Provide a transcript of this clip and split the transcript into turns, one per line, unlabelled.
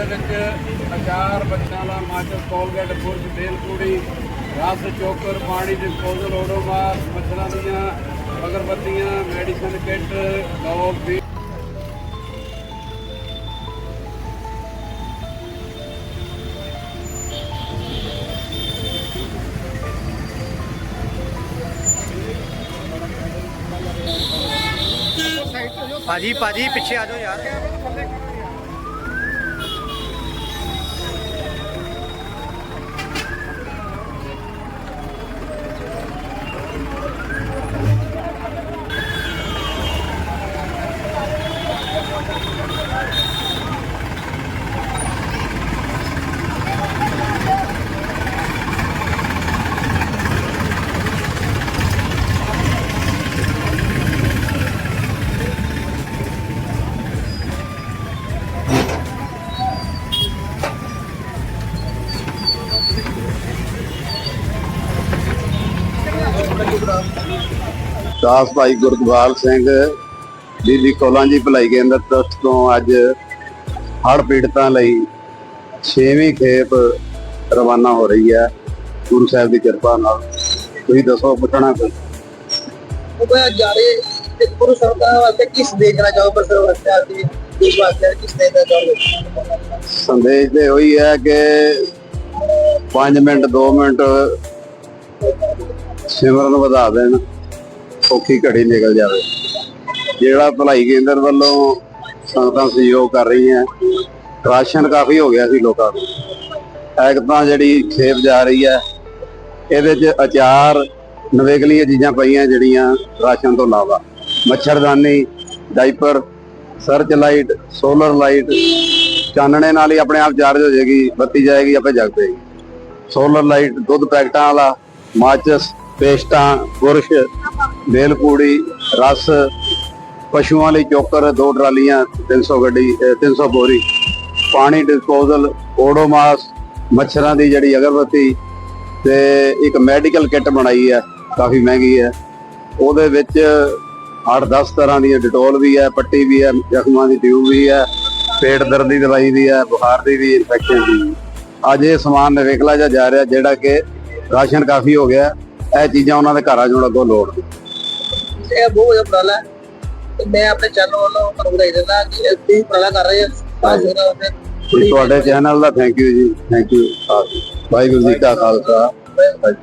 ਚਾਰ ਬੱਚਿਆਂ ਦਾ ਮਾਚਸ Colgate brush ਤੇਲ ਰਸ, ਚੋਕਰ, ਪਾਣੀ ਡਿਸਪੋਜ਼ਲ ਓਡੋਮਾਸ ਮੱਛਰਾਂ ਦੀਆਂ ਅਗਰਬੱਤੀਆਂ ਮੈਡੀਸਨ ਕਿੱਟ ਡੌਗ ਫੀਡ
ਭਾਜੀ ਭਾਜੀ, ਪਿੱਛੇ ਆ ਜਾਓ ਯਾਰ।
ਦਾਸ ਭਾਈ ਗੁਰਦਵਾਲ ਸਿੰਘ ਬੀਬੀ ਕੋਲਾਂ ਜੀ ਭਲਾਈ ਕੇਂਦਰ ਟਰਸਟ ਤੋਂ ਅੱਜ ਹੜ੍ਹ ਪੀੜਤਾਂ ਲਈ 6ਵੀਂ ਖੇਪ ਰਵਾਨਾ ਹੋ ਰਹੀ ਹੈ। ਗੁਰੂ ਸਾਹਿਬ ਦੀ ਕਿਰਪਾ ਨਾਲ। ਤੁਸੀਂ ਦੱਸੋ ਪੁੱਛਣਾ ਕੋਈ?
ਉਹ ਜਾ ਰਹੇ ਤੇ ਗੁਰੂ ਸਾਹਿਬ ਦਾ ਵਾਸਤੇ ਕਿਸ ਦੇਖਣਾ ਚਾਹੋ ਪਰ ਸਰ ਵਾਸਤੇ ਆਦੀ ਇਸ ਵਾਸਤੇ ਕਿਸ ਦੇਣਾ ਚਾਹੋ?
ਸੰਦੇਸ਼ ਤੇ ਹੋਈ ਹੈ ਕਿ 5 ਮਿੰਟ 2 ਮਿੰਟ ਸਿਮਰਨ ਵਧਾ ਦੇਣ ਔਖੀ ਘੜੀ ਨਿਕਲ ਜਾਵੇ। ਜਿਹੜਾ ਭਲਾਈ ਕੇਂਦਰ ਵੱਲੋਂ ਸੰਗਤਾਂ ਸਹਿਯੋਗ ਕਰ ਰਹੀਆਂ, ਰਾਸ਼ਨ ਕਾਫੀ ਹੋ ਗਿਆ ਸੀ ਲੋਕਾਂ ਨੂੰ। ਐਕ ਜਿਹੜੀ ਖੇਪ ਜਾ ਰਹੀ ਹੈ, ਇਹਦੇ 'ਚ ਅਚਾਰ, ਨਵੇਕਲੀਆਂ ਚੀਜ਼ਾਂ ਪਈਆਂ ਜਿਹੜੀਆਂ ਰਾਸ਼ਨ ਤੋਂ ਇਲਾਵਾ। ਮੱਛਰਦਾਨੀ diaper search light, solar light, ਚਾਨਣੇ ਨਾਲ ਹੀ ਆਪਣੇ ਆਪ ਚਾਰਜ ਹੋ ਜਾਏਗੀ, ਬੱਤੀ ਜਾਏਗੀ, ਆਪੇ ਜਗ ਪਏਗੀ ਸੋਲਰ ਲਾਈਟ, ਦੁੱਧ ਪੈਕਟਾਂ ਵਾਲਾ, ਮਾਚਸ ਪੇਸਟਾਂ ਬੁਰਸ਼ ਬੇਲ ਪੂੜੀ ਰਸ, ਪਸ਼ੂਆਂ ਲਈ ਚੋਕਰ, ਦੋ ਟਰਾਲੀਆਂ 300 ਗੱਡੀ, ਅਹ 300 ਬੋਰੀ, ਪਾਣੀ ਡਿਸਪੋਜ਼ਲ ਓਡੋਮਾਸ ਮੱਛਰਾਂ ਦੀ ਜਿਹੜੀ ਅਗਰਬੱਤੀ ਤੇ ਇੱਕ ਮੈਡੀਕਲ ਕਿੱਟ ਬਣਾਈ ਹੈ, ਕਾਫੀ ਮਹਿੰਗੀ ਹੈ ਉਹਦੇ ਵਿੱਚ 8-10 ਤਰ੍ਹਾਂ ਦੀ ਡਿਟੋਲ ਵੀ ਹੈ, ਪੱਟੀ ਵੀ ਹੈ, ਜ਼ਖਮਾਂ ਦੀ ਟਿਊਬ ਵੀ ਹੈ, ਪੇਟ ਦਰਦ ਦੀ ਦਵਾਈ ਵੀ ਹੈ, ਬੁਖਾਰ ਦੀ ਵੀ ਇਨਫੈਕਸ਼ਨ ਦੀ ਵੀ। ਅੱਜ ਇਹ ਸਮਾਨ ਨਿਵੇਕਲਾ ਜਿਹਾ ਜਾ ਰਿਹਾ, ਜਿਹੜਾ ਕਿ ਰਾਸ਼ਨ ਕਾਫੀ ਹੋ ਗਿਆ ਇਹ ਚੀਜ਼ਾਂ ਉਹਨਾਂ ਦੇ ਘਰਾਂ ਚੋਂ ਲੱਗੋ ਲੋੜ
ਇਹ ਬਹੁਤ ਵਧੀਆ ਉਪਰਾਲਾ ਹੈ। ਤੇ ਮੈਂ ਆਪਣੇ ਚੈਨਲ ਵੱਲੋਂ ਤੁਹਾਨੂੰ ਵਧਾਈ ਦਿੰਦਾ ਕਿ ਇਹ ਤੁਸੀਂ ਉਪਰਾਲਾ ਕਰ ਰਹੇ ਹੋ ਤਾਂ ਜਿਹੜਾ ਉਹਦੇ
ਜੀ ਤੁਹਾਡੇ ਚੈਨਲ ਦਾ ਥੈਂਕ ਯੂ ਜੀ ਥੈਂਕ ਯੂ ਵਾਹਿਗੁਰੂ ਜੀ ਕਾ ਖਾਲਸਾ। ਵਾਹਿਗੁਰੂ